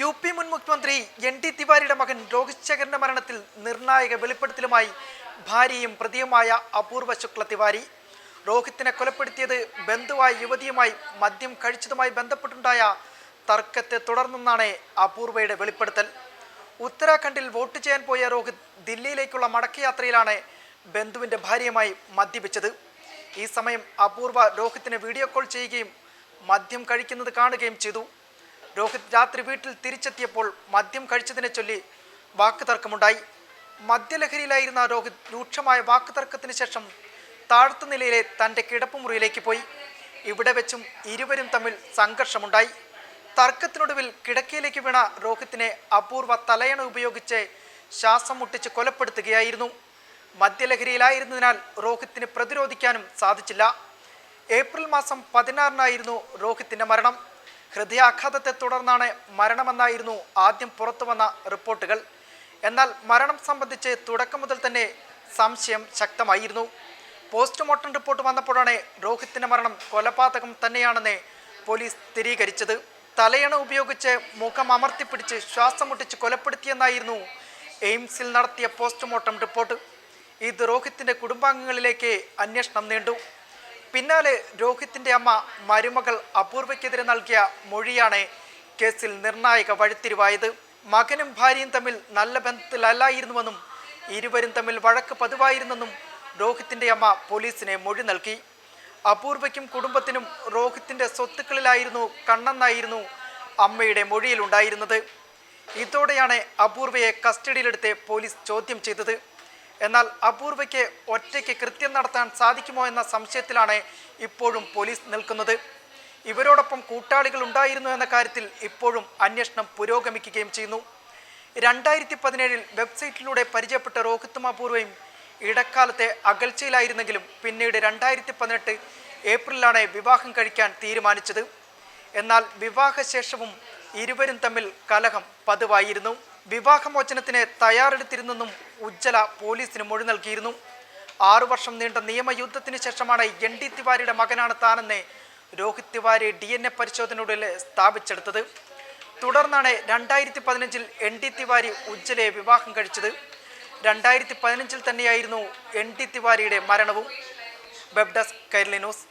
U P മുൻ മുഖ്യമന്ത്രി N T തിവാരിയുടെ മകൻ രോഹിത് ശേഖറിന്റെ മരണത്തിൽ നിർണായക വെളിപ്പെടുത്തലുമായി ഭാര്യയും പ്രതിയുമായ അപൂർവ ശുക്ല തിവാരി. രോഹിത്തിനെ കൊലപ്പെടുത്തിയത് ബന്ധുവായ യുവതിയുമായി മദ്യം കഴിച്ചതുമായി ബന്ധപ്പെട്ടുണ്ടായ തർക്കത്തെ തുടർന്നെന്നാണ് അപൂർവയുടെ വെളിപ്പെടുത്തൽ. ഉത്തരാഖണ്ഡിൽ വോട്ട് ചെയ്യാൻ പോയ രോഹിത് ദില്ലിയിലേക്കുള്ള മടക്കയാത്രയിലാണ് ബന്ധുവിന്റെ ഭാര്യയുമായി മദ്യപിച്ചത്. ഈ സമയം അപൂർവ രോഹിത്തിനെ വീഡിയോ കോൾ ചെയ്യുകയും മദ്യം കഴിക്കുന്നത് കാണുകയും ചെയ്തു. രോഹിത് രാത്രി വീട്ടിൽ തിരിച്ചെത്തിയപ്പോൾ മദ്യം കഴിച്ചതിനെ ചൊല്ലി വാക്ക് തർക്കമുണ്ടായി. മദ്യലഹരിയിലായിരുന്ന രോഹിത് രൂക്ഷമായ വാക്ക് തർക്കത്തിന് ശേഷം താഴ്ത്ത നിലയിലെ തന്റെ കിടപ്പുമുറിയിലേക്ക് പോയി. ഇവിടെ വെച്ചും ഇരുവരും തമ്മിൽ സംഘർഷമുണ്ടായി. തർക്കത്തിനൊടുവിൽ കിടക്കയിലേക്ക് വീണ രോഹിത്തിനെ അപൂർവ തലയണ ഉപയോഗിച്ച് ശ്വാസം മുട്ടിച്ച് കൊലപ്പെടുത്തുകയായിരുന്നു. മദ്യലഹരിയിലായിരുന്നതിനാൽ രോഹിത്തിന് പ്രതിരോധിക്കാനും സാധിച്ചില്ല. ഏപ്രിൽ മാസം പതിനാറിനായിരുന്നു രോഹിത്തിന്റെ മരണം. ഹൃദയാഘാതത്തെ തുടർന്നാണ് മരണമെന്നായിരുന്നു ആദ്യം പുറത്തു വന്ന റിപ്പോർട്ടുകൾ. എന്നാൽ മരണം സംബന്ധിച്ച് തുടക്കം മുതൽ തന്നെ സംശയം ശക്തമായിരുന്നു. പോസ്റ്റ്മോർട്ടം റിപ്പോർട്ട് വന്നപ്പോഴാണ് രോഹിത്തിന്റെ മരണം കൊലപാതകം തന്നെയാണെന്ന് പോലീസ് സ്ഥിരീകരിച്ചത്. തലയണ ഉപയോഗിച്ച് മുഖം അമർത്തിപ്പിടിച്ച് ശ്വാസം മുട്ടിച്ച് കൊലപ്പെടുത്തിയെന്നായിരുന്നു എയിംസിൽ നടത്തിയ പോസ്റ്റ്മോർട്ടം റിപ്പോർട്ട്. ഇത് രോഹിത്തിന്റെ കുടുംബാംഗങ്ങളിലേക്ക് അന്വേഷണം നീണ്ടു. പിന്നാലെ രോഹിത്തിന്റെ അമ്മ മരുമകൾ അപൂർവയ്ക്കെതിരെ നൽകിയ മൊഴിയാണ് കേസിൽ നിർണായക വഴിത്തിരിവായത്. മകനും ഭാര്യയും തമ്മിൽ നല്ല ബന്ധത്തിലല്ലായിരുന്നുവെന്നും ഇരുവരും തമ്മിൽ വഴക്ക് പതിവായിരുന്നെന്നും രോഹിത്തിന്റെ അമ്മ പോലീസിനെ മൊഴി നൽകി. അപൂർവയ്ക്കും കുടുംബത്തിനും രോഹിത്തിന്റെ സ്വത്തുക്കളിലായിരുന്നു കണ്ണെന്നായിരുന്നു അമ്മയുടെ മൊഴിയിലുണ്ടായിരുന്നത്. ഇതോടെയാണ് അപൂർവയെ കസ്റ്റഡിയിലെടുത്ത് പോലീസ് ചോദ്യം ചെയ്തത്. എന്നാൽ അപൂർവയ്ക്ക് ഒറ്റയ്ക്ക് കൃത്യം നടത്താൻ സാധിക്കുമോ എന്ന സംശയത്തിലാണ് ഇപ്പോഴും പോലീസ് നിൽക്കുന്നത്. ഇവരോടൊപ്പം കൂട്ടാളികൾ ഉണ്ടായിരുന്നു എന്ന കാര്യത്തിൽ ഇപ്പോഴും അന്വേഷണം പുരോഗമിക്കുകയും ചെയ്യുന്നു. രണ്ടായിരത്തി പതിനേഴിൽ വെബ്സൈറ്റിലൂടെ പരിചയപ്പെട്ട രോഹിത്തും അപൂർവയും ഇടക്കാലത്തെ അകൽച്ചയിലായിരുന്നെങ്കിലും പിന്നീട് രണ്ടായിരത്തി പതിനെട്ട് ഏപ്രിലാണ് വിവാഹം കഴിക്കാൻ തീരുമാനിച്ചത്. എന്നാൽ വിവാഹശേഷവും ഇരുവരും തമ്മിൽ കലഹം പതിവായിരുന്നു. വിവാഹമോചനത്തിന് തയ്യാറെടുത്തിരുന്നെന്നും ഉജ്ജ്വല പോലീസിന് മൊഴി നൽകിയിരുന്നു. ആറു വർഷം നീണ്ട നിയമയുദ്ധത്തിന് ശേഷമാണ് എൻ ഡി തിവാരിയുടെ മകനാണ് താനെന്ന് Rohit Tiwari D N A പരിശോധനയുടെ സ്ഥാപിച്ചെടുത്തത്. തുടർന്നാണ് രണ്ടായിരത്തി പതിനഞ്ചിൽ എൻ ഡി തിവാരി ഉജ്ജ്വലയെ വിവാഹം കഴിച്ചത്. രണ്ടായിരത്തി പതിനഞ്ചിൽ തന്നെയായിരുന്നു എൻ ഡി തിവാരിയുടെ മരണവും. Web desk news.